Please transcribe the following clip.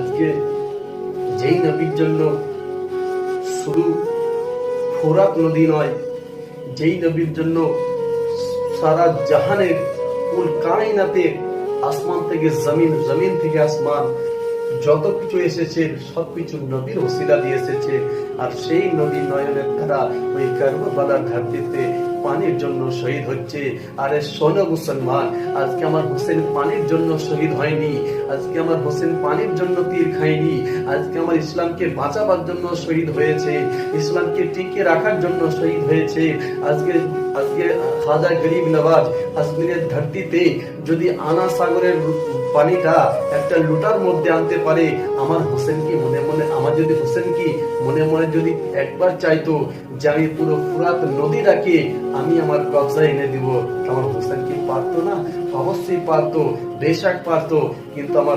আজকে যেই নবীর জন্য শুধু ফোরাত নদী নয়, যেই নবীর জন্য সারা জাহানের কুল কায়নাতে আসমান থেকে জমিন জমিন থেকে আসমান, যত কিছু এসেছে সবকিছু নবীর ওসিলা দিয়ে এসেছে। আর সেই নবী নয়নের দ্বারা ওই কারবালার ঘাটিতে পানির জন্য শহীদ হচ্ছে। আরে শোনো মুসলমান, আজকে আমার হোসেন পানির জন্য শহীদ হয়নি। আজকে আমার হোসেন পানির জন্য তীর খায়নি। আজকে আমার ইসলামকে বাঁচাবার জন্য শহীদ হয়েছে। ইসলামকে টিকে রাখার জন্য শহীদ হয়েছে। আজকে আজকে খাজা গরিব নওয়াজ আজমিরের ধরতিতে যদি আনা সাগরের পানিটা একটা লুটার মধ্যে আনতে পারে, আমার হোসেন কি মনে মনে, আমার যদি হোসেন কি মনে মনে যদি একবার চাইতো যে আমি পুরো ফুরাত নদীটাকে আমি আমার কবজা এনে দিব। আমার হোসেন কি পারতো না? অবশ্যই পারতো, বেশাক পারতো, কিন্তু আমার